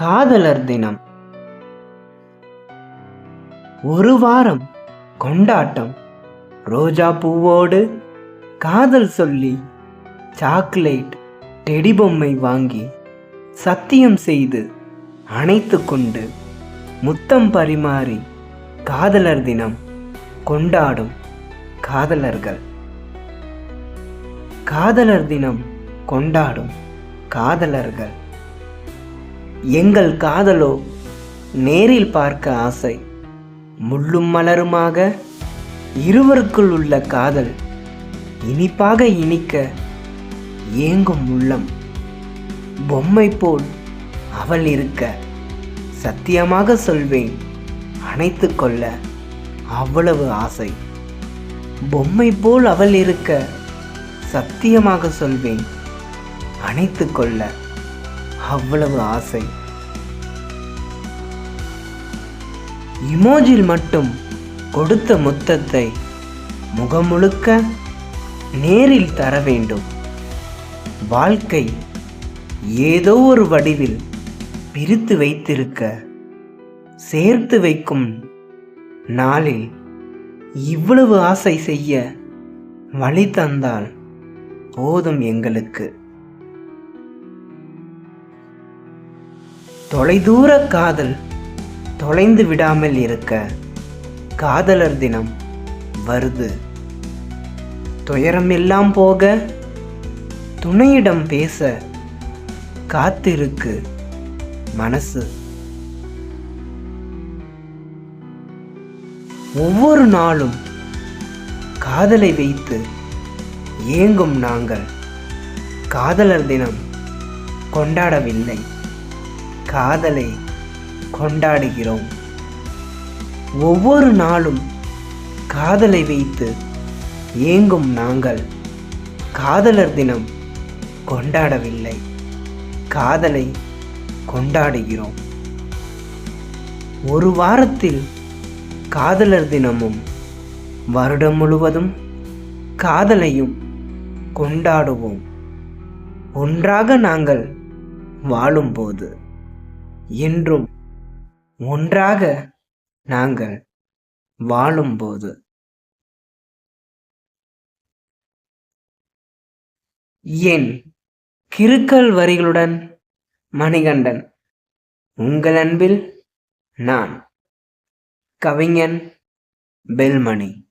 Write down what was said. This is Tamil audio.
காதலர் தினம். ஒரு வாரம் கொண்டாட்டம். ரோஜா பூவோடு காதல் சொல்லி சாக்லேட் டெடி பொம்மை வாங்கி சத்தியம் செய்து அணைத்து கொண்டு முத்தம் பரிமாறி காதலர் தினம் கொண்டாடும் காதலர்கள். காதலர் தினம் கொண்டாடும் காதலர்கள். எங்கள் காதலோ நேரில் பார்க்க ஆசை. முள்ளும் மலருமாக இருவருக்குள் உள்ள காதல் இனிப்பாக இனிக்க ஏங்கும் உள்ளம். பொம்மை போல் அவள் இருக்க சத்தியமாக சொல்வேன் அணைத்து கொள்ள அவ்வளவு ஆசை. பொம்மை போல் அவள் இருக்க சத்தியமாக சொல்வேன் அணைத்து கொள்ள அவ்வளவு ஆசை. இமோஜில் மட்டும் கொடுத்த முத்தத்தை முகமுழுக்க நேரில் தர வேண்டும். வாழ்க்கை ஏதோ ஒரு வடிவில் பிரித்து வைத்திருக்க சேர்த்து வைக்கும் நாளில் இவ்வளவு ஆசை செய்ய வழி தந்தால் போதும் எங்களுக்கு. தொலைதூர காதல் தொலைந்து விடாமல் இருக்க காதலர் தினம் வருது. துயரம் எல்லாம் போக துணையிடம் பேச காத்திருக்கு மனசு. ஒவ்வொரு நாளும் காதலை வைத்து ஏங்கும் நாங்கள் காதலர் தினம் கொண்டாடவில்லை. காதலை கொண்டாடுகிறோம். ஒவ்வொரு நாளும் காதலை வைத்து ஏங்கும் நாங்கள் காதலர் தினம் கொண்டாடவில்லை. காதலை கொண்டாடுகிறோம். ஒரு வாரத்தில் காதலர் தினமும் வருடம் முழுவதும் காதலையும் கொண்டாடுவோம். ஒன்றாக நாங்கள் வாழும்போது என்றும் ஒன்றாக நாங்கள் வாழும்போது. என் கிருக்கல் வரிகளுடன் மணிகண்டன் உங்கள் அன்பில் நான் கவிஞன் பெல்மணி.